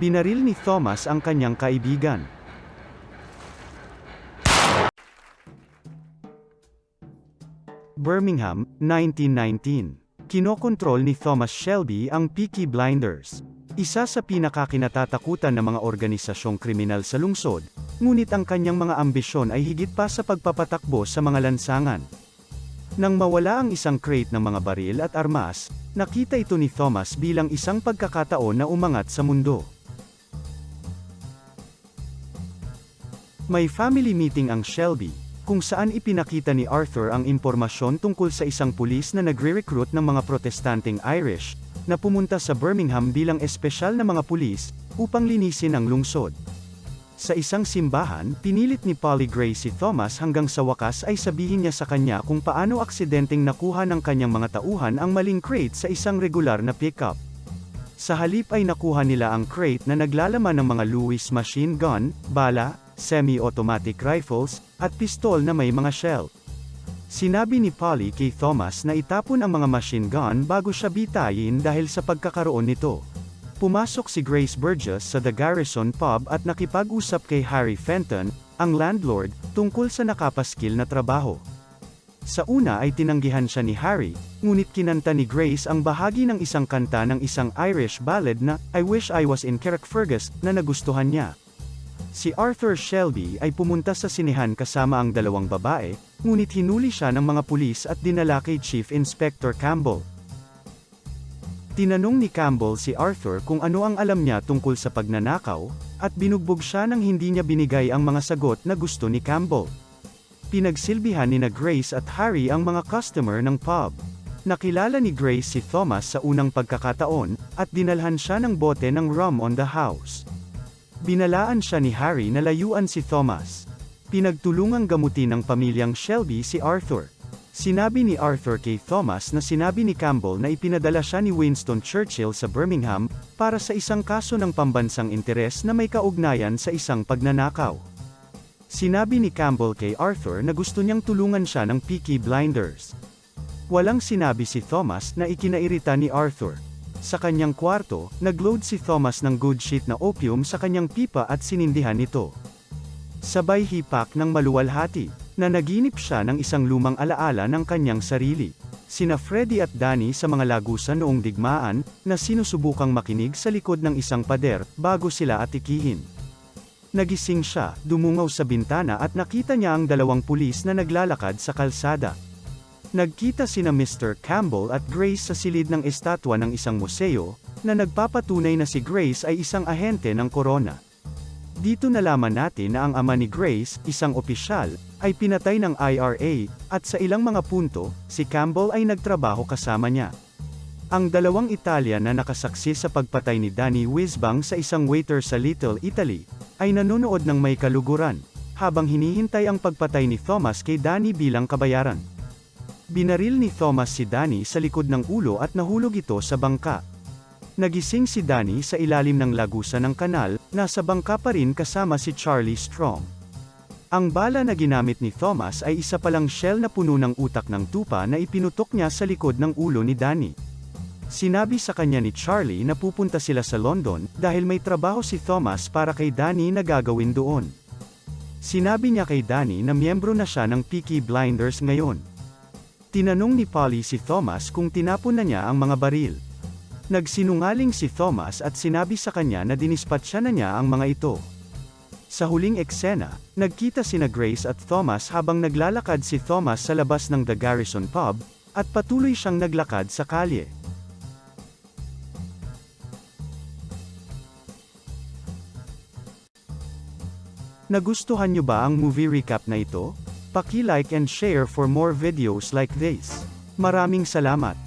Binaril ni Thomas ang kanyang kaibigan. Birmingham, 1919. Kinokontrol ni Thomas Shelby ang Peaky Blinders. Isa sa pinakakinatatakutan ng mga organisasyong kriminal sa lungsod, ngunit ang kanyang mga ambisyon ay higit pa sa pagpapatakbo sa mga lansangan. Nang mawala ang isang crate ng mga baril at armas, nakita ito ni Thomas bilang isang pagkakataon na umangat sa mundo. May family meeting ang Shelby, kung saan ipinakita ni Arthur ang impormasyon tungkol sa isang pulis na nagre-recruit ng mga protestanteng Irish, na pumunta sa Birmingham bilang espesyal na mga pulis, upang linisin ang lungsod. Sa isang simbahan, pinilit ni Polly Gray si Thomas hanggang sa wakas ay sabihin niya sa kanya kung paano aksidenteng nakuha ng kanyang mga tauhan ang maling crate sa isang regular na pickup. Sa halip ay nakuha nila ang crate na naglalaman ng mga Lewis machine gun, bala, semi-automatic rifles, at pistol na may mga shell. Sinabi ni Polly kay Thomas na itapon ang mga machine gun bago siya bitayin dahil sa pagkakaroon nito. Pumasok si Grace Burgess sa The Garrison Pub at nakipag-usap kay Harry Fenton, ang landlord, tungkol sa nakapaskil na trabaho. Sa una ay tinanggihan siya ni Harry, ngunit kinanta ni Grace ang bahagi ng isang kanta ng isang Irish ballad na I Wish I Was in Carrickfergus na nagustuhan niya. Si Arthur Shelby ay pumunta sa sinehan kasama ang dalawang babae, ngunit hinuli siya ng mga pulis at dinala kay Chief Inspector Campbell. Tinanong ni Campbell si Arthur kung ano ang alam niya tungkol sa pagnanakaw, at binugbog siya nang hindi niya binigay ang mga sagot na gusto ni Campbell. Pinagsilbihan ni na Grace at Harry ang mga customer ng pub. Nakilala ni Grace si Thomas sa unang pagkakataon, at dinalhan siya ng bote ng rum on the house. Binalaan siya ni Harry na layuan si Thomas. Pinagtulungang gamutin ng pamilyang Shelby si Arthur. Sinabi ni Arthur kay Thomas na sinabi ni Campbell na ipinadala siya ni Winston Churchill sa Birmingham, para sa isang kaso ng pambansang interes na may kaugnayan sa isang pagnanakaw. Sinabi ni Campbell kay Arthur na gusto niyang tulungan siya ng Peaky Blinders. Walang sinabi si Thomas na ikinairita ni Arthur. Sa kanyang kwarto, nagload si Thomas ng good shit na opium sa kanyang pipa at sinindihan ito. Sabay hipak ng maluwalhati, na naginip siya ng isang lumang alaala ng kanyang sarili. Sina Freddy at Danny sa mga lagusan noong digmaan, na sinusubukang makinig sa likod ng isang pader, bago sila atikihin. Nagising siya, dumungaw sa bintana at nakita niya ang dalawang pulis na naglalakad sa kalsada. Nagkita sina Mr. Campbell at Grace sa silid ng estatwa ng isang museo, na nagpapatunay na si Grace ay isang ahente ng korona. Dito nalaman natin na ang ama ni Grace, isang opisyal, ay pinatay ng IRA, at sa ilang mga punto, si Campbell ay nagtrabaho kasama niya. Ang dalawang Italian na nakasaksi sa pagpatay ni Danny Wisbang sa isang waiter sa Little Italy, ay nanonood ng may kaluguran, habang hinihintay ang pagpatay ni Thomas kay Danny bilang kabayaran. Binaril ni Thomas si Danny sa likod ng ulo at nahulog ito sa bangka. Nagising si Danny sa ilalim ng lagusan ng kanal, nasa bangka pa rin kasama si Charlie Strong. Ang bala na ginamit ni Thomas ay isa palang shell na puno ng utak ng tupa na ipinutok niya sa likod ng ulo ni Danny. Sinabi sa kanya ni Charlie na pupunta sila sa London, dahil may trabaho si Thomas para kay Danny na gagawin doon. Sinabi niya kay Danny na miyembro na siya ng Peaky Blinders ngayon. Tinanong ni Polly si Thomas kung tinapon na niya ang mga baril. Nagsinungaling si Thomas at sinabi sa kanya na dinispatcha na niya ang mga ito. Sa huling eksena, nagkita sina Grace at Thomas habang naglalakad si Thomas sa labas ng The Garrison Pub, at patuloy siyang naglakad sa kalye. Nagustuhan niyo ba ang movie recap na ito? Paki-like and share for more videos like this. Maraming salamat.